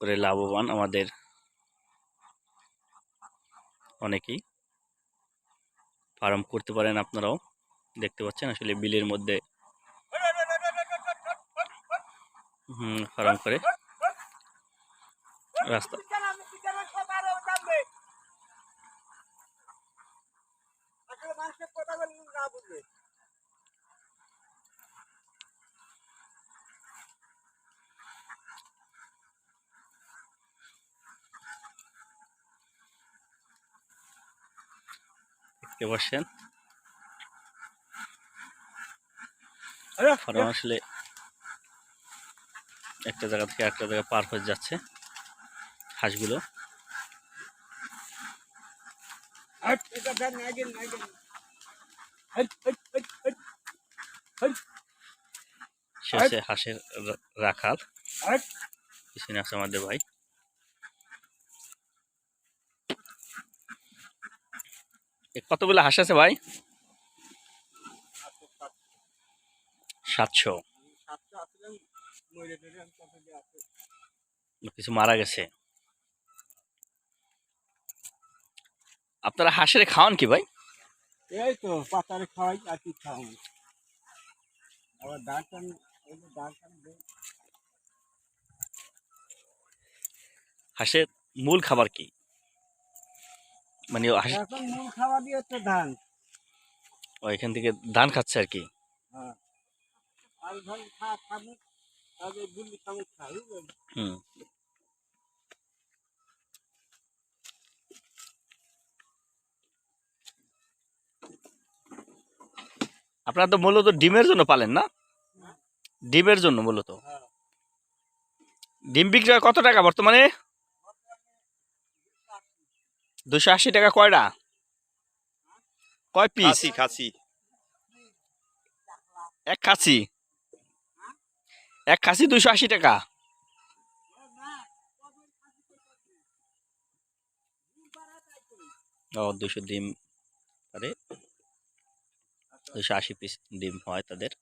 করে লাভবান আমাদের অনেকেই। ফার্ম করতে পারেন আপনারাও। দেখতে পাচ্ছেন আসলে বিলের মধ্যে ফার্ম করে। রাস্তা দেখতে পাচ্ছেন ফার্ম আসলে একটা জায়গা থেকে একটা জায়গায় পার হয়ে যাচ্ছে হাঁসগুলো। হাঁসের রাখাল। পিছনে আছে আমাদের ভাই। কতগুলো হাঁস আছে ভাই? সাতশো। কিছু মারা গেছে। আপনারা হাঁসের খাওয়ান কি ভাই? এই তো পাতারে খাওয়াই আর কি খাওয়াই আবার টান টান হাঁসের মূল খাবার কি? মানে এখন মূল খাওয়া দিয়ে তো ধান। থেকে ধান খাচ্ছে আর কি? হ্যাঁ? হুম। আপনারা তো মূলত ডিমের জন্য পালেন না? ডিমের জন্য মূলত? হ্যাঁ। ডিম বিক্রি কত টাকা বর্তমানে? দুশো আশি টাকা কয়টা? কয় পিস খাসি এক খাসি? এক খাসি দুশো আশি টাকা? ও দুশো ডিম। পারে দুশো আশি পিস ডিম হয় তাদের।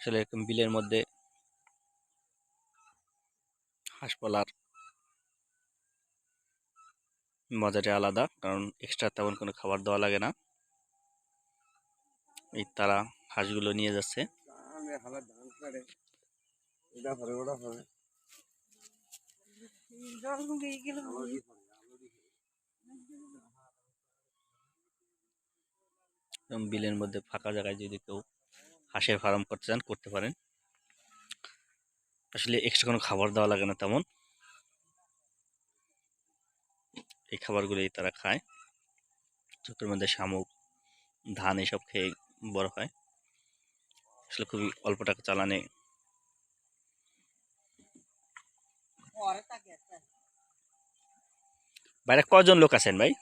আসলে এরকম বিলের মধ্যে হাঁস পালার মজাটাই আলাদা কারণ এক্সট্রা তেমন কোনো খাবার দেওয়া লাগে না। এই তারা হাঁসগুলো নিয়ে যাচ্ছে। বিলের মধ্যে ফাঁকা জায়গায় যদি কেউ হাঁসের ফার্ম করতে চান করতে পারেন। আসলে এক্সট্রা কোনো খাবার দেওয়া লাগে না তেমন। এই খাবারগুলোই তারা খায়। চোখের মধ্যে শামুক, ধান এসব খেয়ে বড় হয়। আসলে খুবই অল্প টাকা চালানে। বাইরে কজন লোক আছেন ভাই?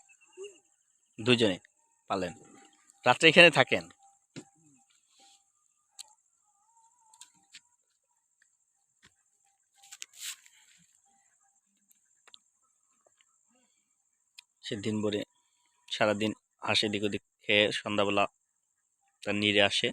দুজনে পালেন। রাত্রে এখানে থাকেন? সে দিন ভরে সারাদিন হাসে দিক ওদিক খেয়ে সন্ধ্যাবেলা তার নিরে আসে।